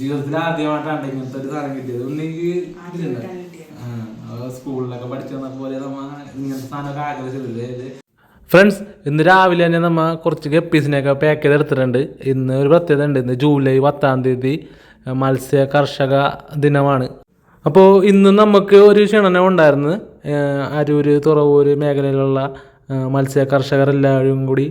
ജീവിതത്തിൽ ആദ്യമായിട്ടാണ് ഇങ്ങനത്തെ ഒരു സാധനം കിട്ടിയത്. ഒന്നെങ്കിൽ സ്കൂളിലൊക്കെ പഠിച്ചു വന്ന പോലെ നമ്മ ഇങ്ങനത്തെ സാധനമൊക്കെ ആഗ്രഹിച്ചിട്ടില്ലേ ഇത്? ഫ്രണ്ട്സ് ഇന്ന് രാവിലെ തന്നെ നമ്മൾ കുറച്ച് ഗപ്പീസിനെയൊക്കെ പാക്ക് ചെയ്തെടുത്തിട്ടുണ്ട്. ഇന്ന് ഒരു പ്രത്യേകത ഉണ്ട്. ഇന്ന് ജൂലൈ പത്താം തീയതി മത്സ്യ കർഷക ദിനമാണ്. അപ്പോൾ ഇന്ന് നമുക്ക് ഒരു ക്ഷണനം ഉണ്ടായിരുന്നു. അരൂർ അരൂര് തുറവൂര് മേഖലയിലുള്ള മത്സ്യ കർഷകരെല്ലാവരും കൂടി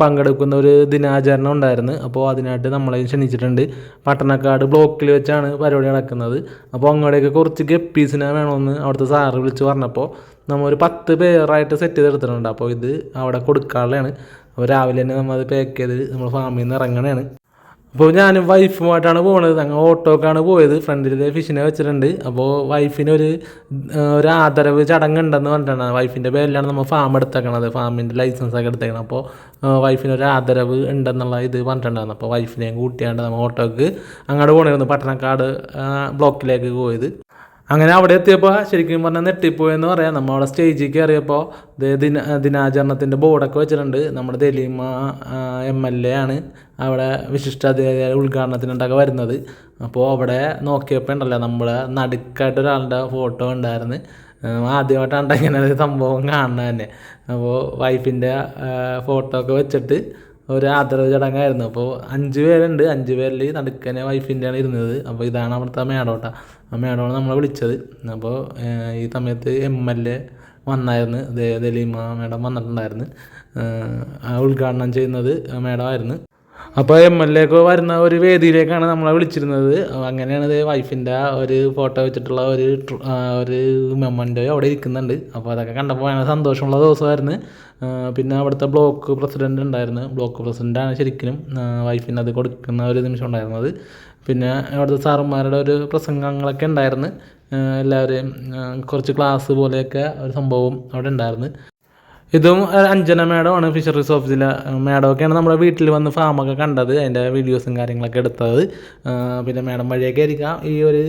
പങ്കെടുക്കുന്ന ഒരു ദിനാചരണം ഉണ്ടായിരുന്നു. അപ്പോൾ അതിനായിട്ട് നമ്മളെ ക്ഷണിച്ചിട്ടുണ്ട്. പട്ടണക്കാട് ബ്ലോക്കിൽ വെച്ചാണ് പരിപാടി നടക്കുന്നത്. അപ്പോൾ അങ്ങോട്ടേക്ക് കുറച്ച് ഗപ്പീസിനെ വേണമെന്ന് അവിടുത്തെ സാറ് വിളിച്ച് പറഞ്ഞപ്പോൾ നമ്മൾ ഒരു പത്ത് പേരായിട്ട് സെറ്റ് ചെയ്തെടുത്തിട്ടുണ്ട്. അപ്പോൾ ഇത് അവിടെ കൊടുക്കാനുള്ളതാണ്. അപ്പോൾ രാവിലെ തന്നെ നമ്മൾ അത് പാക്ക് ചെയ്ത് നമ്മൾ ഫാമിൽ നിന്ന് ഇറങ്ങണതാണ്. അപ്പോൾ ഞാനും വൈഫുമായിട്ടാണ് പോകുന്നത് ഞങ്ങൾ ഓട്ടോക്കാണ് പോയത്. ഫ്രണ്ടിൽ ഫിഷിനെ വെച്ചിട്ടുണ്ട്. അപ്പോൾ വൈഫിന് ഒരു ഒരു ആദരവ് ചടങ്ങുണ്ടെന്ന് പറഞ്ഞിട്ടാണ് വൈഫിന്റെ പേരിലാണ് നമ്മൾ ഫാം എടുത്തേക്കണത്. ഫാമിന്റെ ലൈസൻസ് ഒക്കെ എടുത്തേക്കണം അപ്പോൾ വൈഫിന് ഒരു ആദരവ് ഉണ്ടെന്നുള്ള ഇത് പറഞ്ഞിട്ടുണ്ടായിരുന്നു. അപ്പോൾ വൈഫിനെയും കൂട്ടിയാണ്ട് നമ്മൾ ഓട്ടോക്ക് അങ്ങോട്ട് പോകണമായിരുന്നു പട്ടണക്കാട് ബ്ലോക്കിലേക്ക് പോയത്. അങ്ങനെ അവിടെ എത്തിയപ്പോൾ ശരിക്കും പറഞ്ഞാൽ നെട്ടിപ്പോയെന്ന് പറയാം. നമ്മൾ അവിടെ സ്റ്റേജിൽ കയറിയപ്പോൾ ദിന ദിനാചരണത്തിന്റെ ബോർഡൊക്കെ വെച്ചിട്ടുണ്ട്. നമ്മുടെ ദലീമ എം എൽ എ ആണ് അവിടെ വിശിഷ്ടാതിഥിയായ ഉദ്ഘാടനത്തിനുണ്ടൊക്കെ വരുന്നത്. അപ്പോൾ അവിടെ നോക്കിയപ്പോൾ ഉണ്ടല്ലോ നമ്മളെ നടുക്കായിട്ട് ഒരാളുടെ ഫോട്ടോ ഉണ്ടായിരുന്നു. ആദ്യമായിട്ടാണ് ഇങ്ങനെ ഒരു സംഭവം കാണുന്നത് തന്നെ. അപ്പോൾ വൈഫിന്റെ ഫോട്ടോ ഒക്കെ വെച്ചിട്ട് ഒരു ആദരവ് ചടങ്ങായിരുന്നു. അപ്പോൾ അഞ്ച് പേരുണ്ട്. അഞ്ച് പേരിൽ നടുക്കനെ വൈഫിന്റെയാണ് ഇരുന്നത്. അപ്പോൾ ഇതാണ് അവിടുത്തെ മേടോട്ട. ആ മേടമാണ് നമ്മളെ വിളിച്ചത്. അപ്പോൾ ഈ സമയത്ത് എം എൽ എ വന്നായിരുന്നു. ദലീമ മേഡം വന്നിട്ടുണ്ടായിരുന്നു. ഉദ്ഘാടനം ചെയ്യുന്നത് മേഡമായിരുന്നു. അപ്പോൾ എം എൽ എ ഒക്കെ വരുന്ന ഒരു വേദിയിലേക്കാണ് നമ്മളെ വിളിച്ചിരുന്നത്. അങ്ങനെയാണ് ഇത് വൈഫിന്റെ ഒരു ഫോട്ടോ വെച്ചിട്ടുള്ള ഒരു ഒരു മെമ്മന്റോ അവിടെ ഇരിക്കുന്നുണ്ട്. അപ്പോൾ അതൊക്കെ കണ്ടപ്പോൾ ഭയങ്കര സന്തോഷമുള്ള ദിവസമായിരുന്നു. പിന്നെ അവിടുത്തെ ബ്ലോക്ക് പ്രസിഡന്റ് ഉണ്ടായിരുന്നു. ബ്ലോക്ക് പ്രസിഡന്റാണ് ശരിക്കും വൈഫിന് അത് കൊടുക്കുന്ന ഒരു നിമിഷം ഉണ്ടായിരുന്നത്. പിന്നെ അവിടുത്തെ സാറന്മാരുടെ ഒരു പ്രസംഗങ്ങളൊക്കെ ഉണ്ടായിരുന്നു. എല്ലാവരെയും കുറച്ച് ക്ലാസ് പോലെയൊക്കെ ഒരു സംഭവം അവിടെ ഉണ്ടായിരുന്നു. ഇതും അഞ്ജന മേഡമാണ് ഫിഷറീസ് ഓഫീസിലെ മേഡമൊക്കെയാണ് നമ്മുടെ വീട്ടിൽ വന്ന് ഫാമൊക്കെ കണ്ടത് അതിന്റെ വീഡിയോസും കാര്യങ്ങളൊക്കെ എടുത്തത്. പിന്നെ മേഡം വഴിയൊക്കെ ആയിരിക്കാം ഈ ഒരു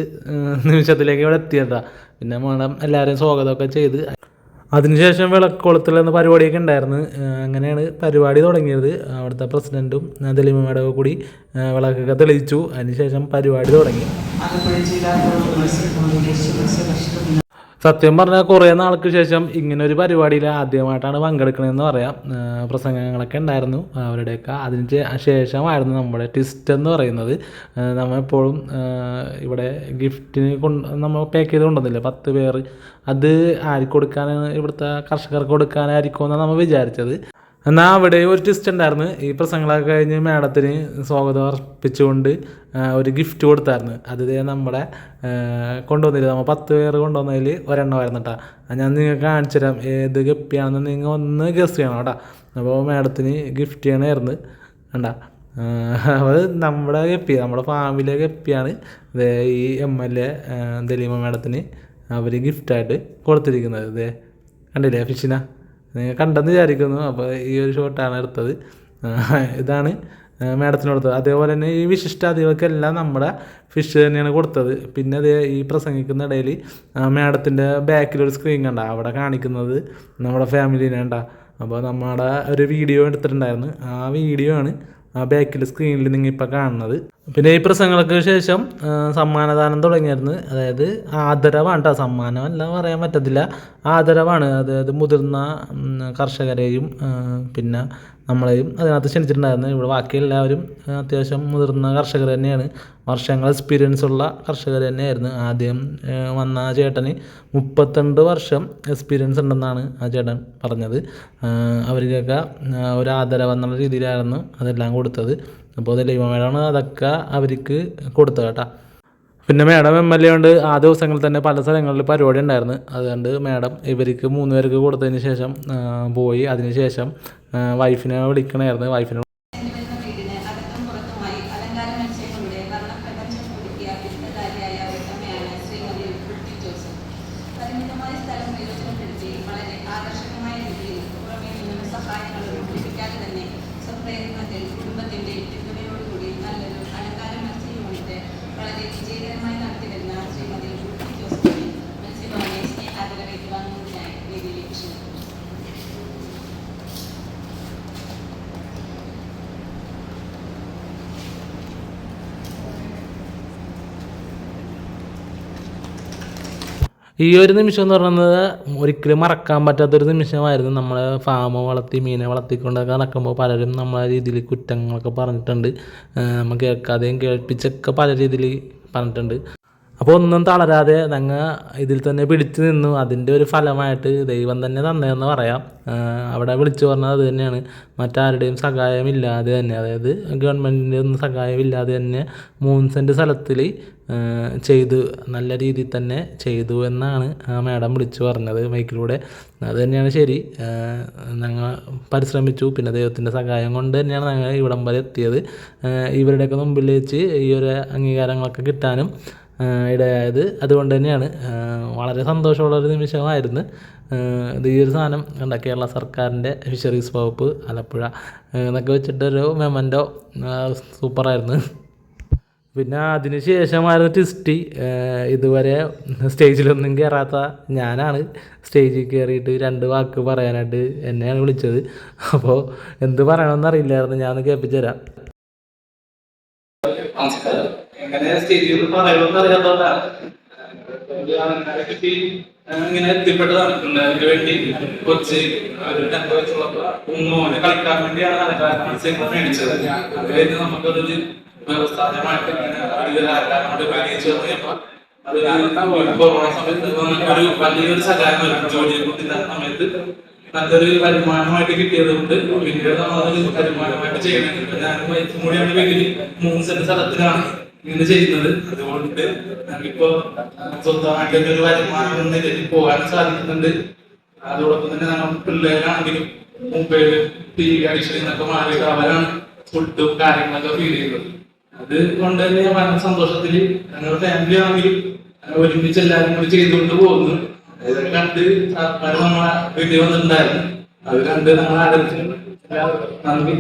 നിമിഷത്തിലേക്ക് ഇവിടെ എത്തിയതാ. പിന്നെ മേഡം എല്ലാവരെയും സ്വാഗതമൊക്കെ ചെയ്ത്. അതിനുശേഷം വിളക്കുളത്തിൽ എന്ന പരിപാടിയൊക്കെ ഉണ്ടായിരുന്നു. അങ്ങനെയാണ് പരിപാടി തുടങ്ങിയത്. അവിടുത്തെ പ്രസിഡന്റും ദലീമ മേഡമൊക്കെ കൂടി വിളക്കൊക്കെ തെളിയിച്ചു. അതിനുശേഷം പരിപാടി തുടങ്ങി. സത്യം പറഞ്ഞാൽ കുറേ നാൾക്ക് ശേഷം ഇങ്ങനെ ഒരു പരിപാടിയിൽ ആദ്യമായിട്ടാണ് പങ്കെടുക്കണമെന്ന് പറയാം. പ്രസംഗങ്ങളൊക്കെ ഉണ്ടായിരുന്നു. അവരുടെയൊക്കെ അതിന് ശേഷമായിരുന്നു നമ്മുടെ ട്വിസ്റ്റ് എന്ന് പറയുന്നത്. നമ്മളെപ്പോഴും ഇവിടെ ഗിഫ്റ്റിന് കൊണ്ട് നമ്മൾ പാക്ക് ചെയ്ത് കൊണ്ടുവന്നില്ലേ? പത്ത് പേർ. അത് ആർക്ക് കൊടുക്കാനാണ് ഇവിടുത്തെ കർഷകർക്ക് കൊടുക്കാനായിരിക്കും എന്നാണ് നമ്മൾ വിചാരിച്ചത്. എന്നാൽ അവിടെ ഒരു ട്വിസ്റ്റ് ഉണ്ടായിരുന്നു. ഈ പ്രസംഗങ്ങളൊക്കെ കഴിഞ്ഞ് മാഡത്തിന് സ്വാഗതം അർപ്പിച്ചുകൊണ്ട് ഒരു ഗിഫ്റ്റ് കൊടുത്തായിരുന്നു. അത് നമ്മുടെ കൊണ്ടുവന്നില്ല നമ്മൾ പത്ത് പേര് കൊണ്ടുവന്നതിൽ ഒരെണ്ണമായിരുന്നു കേട്ടോ ഞാൻ നിങ്ങൾക്ക് കാണിച്ചു തരാം ഏത് ഗപ്പിയാണെന്ന് നിങ്ങൾ ഒന്ന് ഗസ് ചെയ്യണം കേട്ടോ. അപ്പോൾ മാഡത്തിന് ഗിഫ്റ്റ് ചെയ്യണമായിരുന്നു കണ്ട? അത് നമ്മുടെ ഗപ്പി നമ്മുടെ ഫാമിലെ ഗപ്പിയാണ്. ഈ എം എൽ എ ദലീമ മാഡത്തിന് അവർ ഗിഫ്റ്റായിട്ട് കൊടുത്തിരിക്കുന്നത്. കണ്ടില്ലേ ഫിഷിന? നിങ്ങൾ കണ്ടെന്ന് വിചാരിക്കുന്നു. അപ്പോൾ ഈ ഒരു ഷോട്ടാണ് എടുത്തത്. ഇതാണ് മാഡത്തിന് കൊടുത്തത്. അതേപോലെ തന്നെ ഈ വിശിഷ്ടാതികൾക്കെല്ലാം നമ്മുടെ ഫിഷ് തന്നെയാണ് കൊടുത്തത്. പിന്നെ അതേ ഈ പ്രസംഗിക്കുന്ന ഇടയിൽ മാഡത്തിന്റെ ബാക്കിലൊരു സ്ക്രീൻ കണ്ട. അവിടെ കാണിക്കുന്നത് നമ്മുടെ ഫാമിലിനെ കണ്ട. അപ്പോൾ നമ്മുടെ ഒരു വീഡിയോ എടുത്തിട്ടുണ്ടായിരുന്നു. ആ വീഡിയോ ആണ് ആ ബാക്കിൽ സ്ക്രീനിൽ നിങ്ങൾ ഇപ്പോൾ കാണുന്നത്. പിന്നെ ഈ പ്രസംഗങ്ങൾക്ക് ശേഷം സമ്മാനദാനം തുടങ്ങിയിരുന്നു. അതായത് ആദരവാണ് കേട്ടോ സമ്മാനം. അല്ല പറയാൻ പറ്റത്തില്ല. ആദരവാണ്. അതായത് മുതിർന്ന കർഷകരെയും പിന്നെ നമ്മളെയും അതിനകത്ത് ക്ഷണിച്ചിട്ടുണ്ടായിരുന്നു ഇവിടെ ബാക്കി എല്ലാവരും അത്യാവശ്യം മുതിർന്ന കർഷകർ തന്നെയാണ്. വർഷങ്ങൾ എക്സ്പീരിയൻസ് ഉള്ള കർഷകർ തന്നെയായിരുന്നു. ആദ്യം വന്ന ആ ചേട്ടന് മുപ്പത്തിരണ്ട് വർഷം എക്സ്പീരിയൻസ് ഉണ്ടെന്നാണ് ആ ചേട്ടൻ പറഞ്ഞത്. അവർക്കൊക്കെ ഒരു ആദരവ് എന്നുള്ള രീതിയിലായിരുന്നു അതെല്ലാം കൊടുത്തത്. അപ്പോൾ അത് ലൈവമേടാണ് അതൊക്കെ അവർക്ക് കൊടുത്തത് കേട്ടോ. പിന്നെ മാഡം എം എൽ എ കൊണ്ട് ആ ദിവസങ്ങളിൽ തന്നെ പല സ്ഥലങ്ങളിൽ പരിപാടി ഉണ്ടായിരുന്നു. അതുകൊണ്ട് മാഡം ഇവർക്ക് മൂന്ന് പേർക്ക് കൊടുത്തതിന് ശേഷം പോയി. അതിന് ശേഷം വൈഫിനെ വിളിക്കണമായിരുന്നു വൈഫിനെ ഈ ഒരു നിമിഷം എന്ന് പറയുന്നത് ഒരിക്കലും മറക്കാൻ പറ്റാത്തൊരു നിമിഷമായിരുന്നു നമ്മൾ ഫാം വളർത്തി മീനെ വളർത്തിക്കൊണ്ടൊക്കെ നടക്കുമ്പോൾ പലരും നമ്മളെ രീതിയിൽ കുറ്റങ്ങളൊക്കെ പറഞ്ഞിട്ടുണ്ട്. നമ്മൾ കേൾക്കാതെയും കേൾപ്പിച്ചൊക്കെ പല രീതിയിൽ പറഞ്ഞിട്ടുണ്ട്. അപ്പോൾ ഒന്നും തളരാതെ ഞങ്ങൾ ഇതിൽ തന്നെ പിടിച്ചു നിന്നു. അതിന്റെ ഒരു ഫലമായിട്ട് ദൈവം തന്നെ തന്നതെന്ന് പറയാം. അവിടെ വിളിച്ചു പറഞ്ഞത് അത് തന്നെയാണ്. മറ്റാരുടെയും സഹായമില്ലാതെ തന്നെ. അതായത് ഗവൺമെന്റിന്റെ ഒന്നും സഹായമില്ലാതെ തന്നെ മൂന്ന് സെന്റ് സ്ഥലത്തിൽ ചെയ്തു നല്ല രീതിയിൽ തന്നെ ചെയ്തു എന്നാണ് ആ മാഡം വിളിച്ചു പറഞ്ഞത് മൈക്കിലൂടെ. അത് തന്നെയാണ് ശരി. ഞങ്ങൾ പരിശ്രമിച്ചു. പിന്നെ ദൈവത്തിന്റെ സഹായം കൊണ്ട് തന്നെയാണ് ഞങ്ങൾ ഇവിടം വരെ എത്തിയത്. ഇവരുടെയൊക്കെ മുമ്പിൽ വെച്ച് ഈ ഒരു അംഗീകാരങ്ങളൊക്കെ കിട്ടാനും ഇടയായത്. അതുകൊണ്ട് തന്നെയാണ് വളരെ സന്തോഷമുള്ളൊരു നിമിഷമായിരുന്നു. ഇത് ഈ ഒരു സാധനം കണ്ട കേരള സർക്കാരിന്റെ ഫിഷറീസ് വകുപ്പ് ആലപ്പുഴ എന്നൊക്കെ വെച്ചിട്ടൊരു മെമന്റോ സൂപ്പറായിരുന്നു. പിന്നെ അതിന് ശേഷമായിരുന്നു ട്വിസ്റ്റ്. ഇതുവരെ സ്റ്റേജിലൊന്നും കയറാത്ത ഞാനാണ്. സ്റ്റേജിൽ കയറിയിട്ട് രണ്ട് വാക്ക് പറയാനായിട്ട് എന്നെയാണ് വിളിച്ചത്. അപ്പോൾ എന്ത് പറയണമെന്ന് അറിയില്ലായിരുന്നു. ഞാൻ കേൾപ്പിച്ചു തരാം എങ്ങനെ സ്റ്റേജിൽ പറയണമെന്ന് അറിയാത്തതാണ് പറ്റി ഇങ്ങനെ എത്തിപ്പെട്ടതാണ് അതിന് വേണ്ടി കൊച്ച് ഒരു ടെമ്പർ വെച്ചുള്ളപ്പോ ഉമ്മോനെ കളിക്കാൻ വേണ്ടിയാണ് അലങ്കാര മേടിച്ചത്. അത് കഴിഞ്ഞ് നമുക്കതൊരു വ്യവസ്ഥാപനമായിട്ട് അലങ്കാരമായിട്ട് മേടിച്ചു തുടങ്ങിയപ്പോ അത് കൊറോണ സമയത്ത് ഒരു വലിയൊരു സഹായമായിരുന്നു ജോലിയെ കുറിച്ച് സമയത്ത് നല്ലൊരു വരുമാനമായിട്ട് കിട്ടിയത് കൊണ്ട് പിന്നീട് നമ്മളത് വരുമാനമായിട്ട് ചെയ്യണമെങ്കിൽ ഞാനും വൈഫും കൂടിയാണ് വീട്ടിൽ മൂന്ന് സെന്റ് സ്ഥലത്തിലാണ് ഇങ്ങനെ ചെയ്യുന്നത്. അതുകൊണ്ട് നമുക്കിപ്പോ സ്വന്തമായിട്ട് ഒരു വരുമാനം പോകാൻ സാധിക്കുന്നുണ്ട്. അതോടൊപ്പം തന്നെ നമ്മൾ പിള്ളേരാണെങ്കിലും മുംബൈയിൽ ടി വി അഡിക്ഷൻ എന്നൊക്കെ മാറിയത് അവരാണ് ഫുഡും കാര്യങ്ങളൊക്കെ ഫീൽ ചെയ്യുന്നത്. അത് കൊണ്ട് തന്നെ വളരെ സന്തോഷത്തിൽ ഞങ്ങളുടെ ഫാമിലി ആണെങ്കിലും ഒരുമിച്ച് എല്ലാവരും കൂടി ചെയ്തുകൊണ്ട് പോകുന്നു. അത് കണ്ട് ആൾക്കാർ നമ്മളെ വീട്ടിൽ വന്നിട്ടുണ്ടായിരുന്നു. അത് കണ്ട് നമ്മൾ ആദരിച്ചു നന്ദി.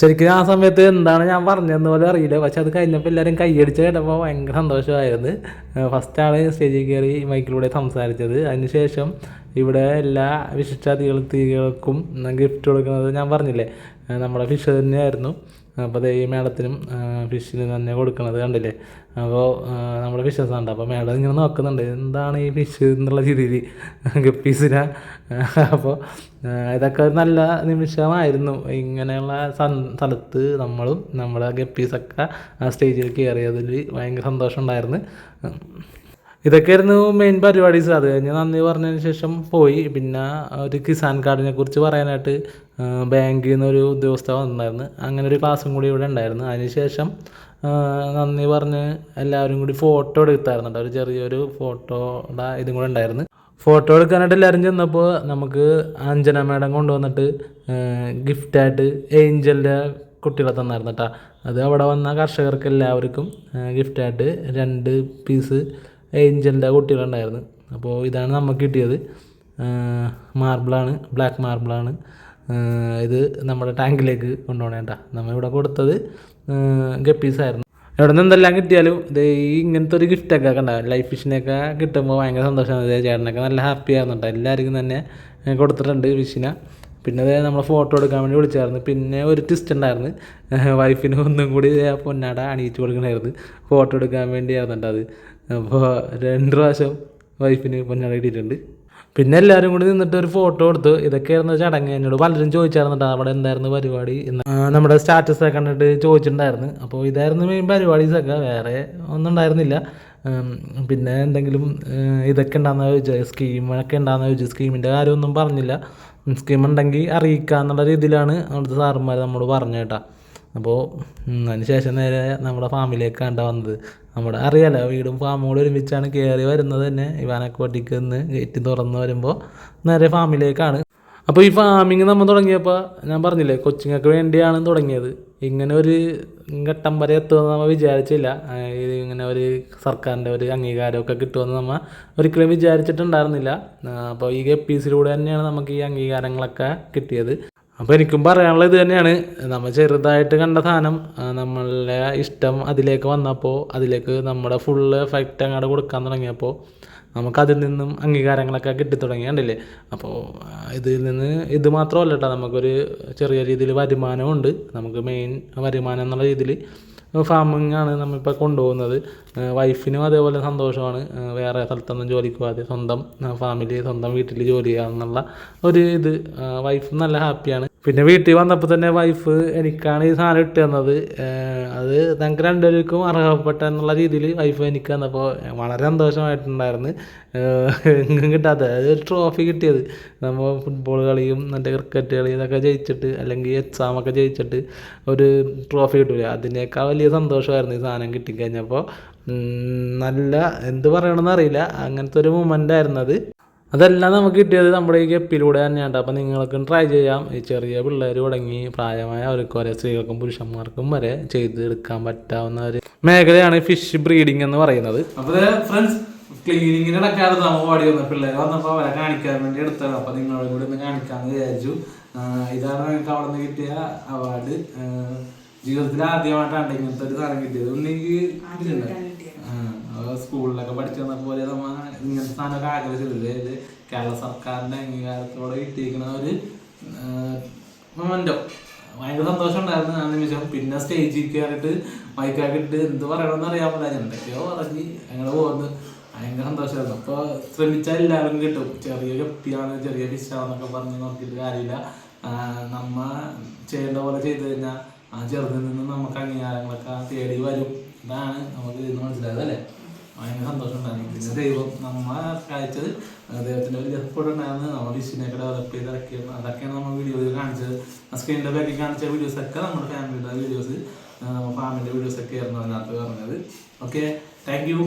ശരിക്കും ആ സമയത്ത് എന്താണ് ഞാൻ പറഞ്ഞതെന്ന് പോലെ അറിയില്ല. പക്ഷെ അത് കഴിഞ്ഞപ്പോൾ എല്ലാവരും കൈയടിച്ച് കേട്ടപ്പോൾ ഭയങ്കര സന്തോഷമായിരുന്നു. ഫസ്റ്റ് ആണ് സ്റ്റേജിൽ കയറി മൈക്കിലൂടെ സംസാരിച്ചത്. അതിനുശേഷം ഇവിടെ എല്ലാ വിശിഷ്ടാതിഥികൾക്കും ഗിഫ്റ്റ് കൊടുക്കുന്നത് ഞാൻ പറഞ്ഞില്ലേ? നമ്മുടെ ഫിഷ് തന്നെയായിരുന്നു. അപ്പോൾ ദേ ഈ മേഡത്തിനും ഫിഷിന് തന്നെ കൊടുക്കണത് കണ്ടില്ലേ? അപ്പോൾ നമ്മുടെ ഫിഷസ് ഉണ്ട് അപ്പോൾ മേഡം ഇങ്ങനെ നോക്കുന്നുണ്ട് എന്താണ് ഈ ഫിഷ് എന്നുള്ള രീതിയിൽ? ഗപ്പീസിന അപ്പോൾ ഇതൊക്കെ നല്ല നിമിഷമായിരുന്നു. ഇങ്ങനെയുള്ള സ്ഥലത്ത് നമ്മളും നമ്മുടെ ഗപ്പീസൊക്കെ ആ സ്റ്റേജിൽ കയറിയതിൽ ഭയങ്കര സന്തോഷം ഉണ്ടായിരുന്നു ഇതൊക്കെയായിരുന്നു മെയിൻ പരിപാടീസ് അത് കഴിഞ്ഞ് നന്ദി പറഞ്ഞതിന് ശേഷം പോയി. പിന്നെ ഒരു കിസാൻ കാർഡിനെ കുറിച്ച് പറയാനായിട്ട് ബാങ്കിൽ നിന്നൊരു ഉദ്യോഗസ്ഥ വന്നിട്ടുണ്ടായിരുന്നു. അങ്ങനെ ഒരു ക്ലാസ്സും കൂടി ഇവിടെ ഉണ്ടായിരുന്നു. അതിനുശേഷം ശേഷം നന്ദി പറഞ്ഞ് എല്ലാവരും കൂടി ഫോട്ടോ എടുത്തായിരുന്നു ഒരു ചെറിയൊരു ഫോട്ടോയുടെ ഇതും കൂടെ ഉണ്ടായിരുന്നു. ഫോട്ടോ എടുക്കാനായിട്ട് എല്ലാവരും ചെന്നപ്പോൾ നമുക്ക് അഞ്ജന മേഡം കൊണ്ടുവന്നിട്ട് ഗിഫ്റ്റായിട്ട് ഏഞ്ചലിന്റെ കുട്ടികളെ തന്നായിരുന്നു കേട്ടോ. അത് അവിടെ വന്ന കർഷകർക്ക് എല്ലാവർക്കും ഗിഫ്റ്റായിട്ട് രണ്ട് പീസ് ഏഞ്ചലിന്റെ കുട്ടികളുണ്ടായിരുന്നു. അപ്പോൾ ഇതാണ് നമുക്ക് കിട്ടിയത്. മാർബിളാണ് ബ്ലാക്ക് മാർബിളാണ്. ഇത് നമ്മുടെ ടാങ്കിലേക്ക് കൊണ്ടുപോകണേ കേട്ടോ. നമ്മളിവിടെ കൊടുത്തത് ഗപ്പീസായിരുന്നു. എവിടെ നിന്ന് എന്തെല്ലാം കിട്ടിയാലും ഇത് ഈ ഇങ്ങനത്തെ ഒരു ഗിഫ്റ്റൊക്കെ കണ്ട. ലൈഫ് ഫിഷിനെയൊക്കെ കിട്ടുമ്പോൾ ഭയങ്കര സന്തോഷമാണ്. ചേട്ടനൊക്കെ നല്ല ഹാപ്പി ആകുന്നുണ്ട് എല്ലാവർക്കും തന്നെ കൊടുത്തിട്ടുണ്ട് ഫിഷിനെ പിന്നെ അതേ നമ്മളെ ഫോട്ടോ എടുക്കാൻ വേണ്ടി വിളിച്ചായിരുന്നു. പിന്നെ ഒരു ട്വിസ്റ്റ് ഉണ്ടായിരുന്നു. വൈഫിന് ഒന്നും കൂടി പൊന്നാട അണിയിച്ച് കൊടുക്കണമായിരുന്നു ഫോട്ടോ എടുക്കാൻ വേണ്ടിയായിരുന്നു അത്. അപ്പോൾ രണ്ട് പ്രാവശ്യം വൈഫിന് പൊന്നാട പിന്നെ എല്ലാവരും കൂടി നിന്നിട്ട് ഒരു ഫോട്ടോ എടുത്തു ഇതൊക്കെയായിരുന്നു ചടങ്ങ്. എന്നോട് പലരും ചോദിച്ചായിരുന്നു കേട്ടോ അവിടെ എന്തായിരുന്നു പരിപാടി എന്ന്. നമ്മുടെ സ്റ്റാറ്റസ് ഒക്കെ കണ്ടിട്ട് ചോദിച്ചിട്ടുണ്ടായിരുന്നു. അപ്പോൾ ഇതായിരുന്നു മെയിൻ പരിപാടീസൊക്കെ വേറെ ഒന്നും ഉണ്ടായിരുന്നില്ല. പിന്നെ എന്തെങ്കിലും ഇതൊക്കെ ഉണ്ടാകുന്ന ചോദിച്ചാൽ സ്കീമൊക്കെ ഉണ്ടാകുന്ന ചോദിച്ചു? സ്കീമിന്റെ കാര്യമൊന്നും പറഞ്ഞില്ല. സ്കീം ഉണ്ടെങ്കിൽ അറിയിക്കുക എന്നുള്ള രീതിയിലാണ് അവിടുത്തെ സാറന്മാർ നമ്മോട് പറഞ്ഞു കേട്ടോ. അപ്പോൾ അതിന് ശേഷം നേരെ നമ്മുടെ ഫാമിലേക്കാണ് വന്നത്. നമ്മുടെ അറിയാലോ വീടും ഫാമും കൂടെ ഒരുമിച്ചാണ് കയറി വരുന്നത് തന്നെ. ഇവാനൊക്കെ വട്ടിക്ക് നിന്ന് ഗേറ്റ് തുറന്ന് വരുമ്പോൾ നേരെ ഫാമിലേക്കാണ് അപ്പോൾ ഈ ഫാമിങ് നമ്മൾ തുടങ്ങിയപ്പോൾ ഞാൻ പറഞ്ഞില്ലേ കൊച്ചിങ്ങൾക്ക് വേണ്ടിയാണ് തുടങ്ങിയത്. ഇങ്ങനെ ഒരു ഘട്ടം വരെ എത്തുമെന്ന് നമ്മൾ വിചാരിച്ചില്ല. ഇത് ഇങ്ങനെ ഒരു സർക്കാരിന്റെ ഒരു അംഗീകാരമൊക്കെ കിട്ടുമെന്ന് നമ്മൾ ഒരിക്കലും വിചാരിച്ചിട്ടുണ്ടായിരുന്നില്ല. അപ്പോൾ ഈ എപ്പിസിലൂടെ തന്നെയാണ് നമുക്ക് ഈ അംഗീകാരങ്ങളൊക്കെ കിട്ടിയത്. അപ്പോൾ എനിക്കും പറയാനുള്ളത് തന്നെയാണ്. നമ്മൾ ചെറുതായിട്ട് കണ്ട സാധനം നമ്മളുടെ ഇഷ്ടം അതിലേക്ക് വന്നപ്പോൾ അതിലേക്ക് നമ്മുടെ ഫുള്ള് എഫക്റ്റ് അങ്ങോട്ട് കൊടുക്കാൻ തുടങ്ങിയപ്പോൾ നമുക്കതിൽ നിന്നും അംഗീകാരങ്ങളൊക്കെ കിട്ടിത്തുടങ്ങിയുണ്ടല്ലേ അപ്പോൾ ഇതിൽ നിന്ന് ഇത് മാത്രമല്ല കേട്ടോ നമുക്കൊരു ചെറിയ രീതിയിൽ വരുമാനമുണ്ട്. നമുക്ക് മെയിൻ വരുമാനം എന്നുള്ള രീതിയിൽ ഫാമിംഗ് ആണ് നമ്മളിപ്പോൾ കൊണ്ടുപോകുന്നത്. വൈഫിനും അതേപോലെ സന്തോഷമാണ്. വേറെ സ്ഥലത്തൊന്നും ജോലിക്ക് പോകാതെ സ്വന്തം ഫാമിലി സ്വന്തം വീട്ടിൽ ജോലി ചെയ്യാമെന്നുള്ള ഒരു ഇത് വൈഫ് നല്ല ഹാപ്പിയാണ് പിന്നെ വീട്ടിൽ വന്നപ്പോൾ തന്നെ വൈഫ് എനിക്കാണ് ഈ സാധനം ഇട്ട് തന്നത്. അത് ഞങ്ങൾക്ക് രണ്ടുപേർക്കും അർഹപ്പെട്ട എന്നുള്ള രീതിയിൽ വൈഫ് എനിക്ക് തന്നപ്പോൾ വളരെ സന്തോഷമായിട്ടുണ്ടായിരുന്നു. കിട്ടാത്ത അതായത് ഒരു ട്രോഫി കിട്ടിയത്. നമ്മൾ ഫുട്ബോൾ കളിയും മറ്റേ ക്രിക്കറ്റ് കളി ഇതൊക്കെ ജയിച്ചിട്ട് അല്ലെങ്കിൽ എക്സാമൊക്കെ ജയിച്ചിട്ട് ഒരു ട്രോഫി കിട്ടില്ല അതിനേക്കാൾ വലിയ സന്തോഷമായിരുന്നു ഈ സാധനം കിട്ടിക്കഴിഞ്ഞപ്പോൾ നല്ല എന്ത് പറയണമെന്ന് അറിയില്ല. അങ്ങനത്തെ ഒരു മൂമെന്റ് ആയിരുന്നു അത്. അതെല്ലാം നമുക്ക് കിട്ടിയത് നമ്മുടെ ഈ ഗപ്പിലൂടെ തന്നെയാണ്. അപ്പോൾ നിങ്ങൾക്കും ട്രൈ ചെയ്യാം. ഈ ചെറിയ പിള്ളേർ തുടങ്ങി പ്രായമായ അവർക്ക് വരെ സ്ത്രീകൾക്കും പുരുഷന്മാർക്കും വരെ ചെയ്ത് എടുക്കാൻ പറ്റാവുന്ന ഒരു മേഖലയാണ് ഫിഷ് ബ്രീഡിംഗ് എന്ന് പറയുന്നത്. അപ്പോൾ ഫ്രണ്ട്സ് ക്ലീനിങ്ങിന് ഇടക്കാതെ നമ്മൾ ഓടി വന്ന പിള്ളേർ വന്നപ്പോൾ അവരെ കാണിക്കാൻ വേണ്ടി എടുത്തത് അപ്പോൾ നിങ്ങളോട് കൂടി ഒന്ന് കാണിക്കാമെന്ന് വിചാരിച്ചു. ഇതാണ് നിങ്ങൾക്ക് അവിടെ നിന്ന് കിട്ടിയ അവാർഡ് ജീവിതത്തിൽ ആദ്യമായിട്ടാണ് ഇങ്ങനത്തെ ഒരു സാധനം കിട്ടിയത്. ഉണ്ടെങ്കിൽ സ്കൂളിലൊക്കെ പഠിച്ചു വന്ന പോലെ നമ്മ ഇങ്ങനത്തെ സാധനമൊക്കെ ആഗ്രഹിച്ചിട്ടില്ലേ ഇത് കേരള സർക്കാരിന്റെ അംഗീകാരത്തോടെ കിട്ടിയിരിക്കുന്ന ഒരു മൊമെന്റോ ഭയങ്കര സന്തോഷം ഉണ്ടായിരുന്നു. ആ നിമിഷം പിന്നെ സ്റ്റേജിൽ കയറിയിട്ട് മൈക്കാക്കിട്ട് എന്ത് പറയണമെന്ന് അറിയാൻ പറ്റില്ല എന്തൊക്കെയോ പറഞ്ഞ് അങ്ങനെ പോകുന്നു. ഭയങ്കര സന്തോഷമായിരുന്നു. അപ്പോൾ ശ്രമിച്ചാൽ എല്ലാവരും കിട്ടും. ചെറിയ ഗപ്പിയാണ് ചെറിയ ഫിഷാണെന്നൊക്കെ പറഞ്ഞ് നോക്കിയിട്ട് കാര്യമില്ല. നമ്മ ചെയ്യേണ്ട പോലെ ചെയ്തു കഴിഞ്ഞാൽ ആ ചെറുതിൽ നിന്ന് നമുക്ക് അംഗീകാരങ്ങളൊക്കെ തേടി വരും. ഇതാണ് നമുക്ക് ഇന്ന് മനസ്സിലായത് അല്ലേ? ഭയങ്കര സന്തോഷം ഉണ്ടായിരുന്നു പിന്നെ ദൈവം നമ്മളെ കാഴ്ചത് ദൈവത്തിന്റെ വലിയ സപ്പോർട്ട് ഉണ്ടായിരുന്നു. നമ്മൾ ഫിഷിനെയൊക്കെ ഡെവലപ്പ് ചെയ്ത് ഇറക്കിയത്. അതൊക്കെയാണ് നമ്മൾ വീഡിയോയിൽ കാണിച്ചത്. സ്ക്രീനിന്റെ ബാക്കിൽ കാണിച്ച വീഡിയോസ് ഒക്കെ നമ്മുടെ ഫാമിലിയുടെ വീഡിയോസ് ഫാമിലിയുടെ വീഡിയോസ് ഒക്കെ ആയിരുന്നു അതിനകത്ത് പറഞ്ഞത്. Okay thank you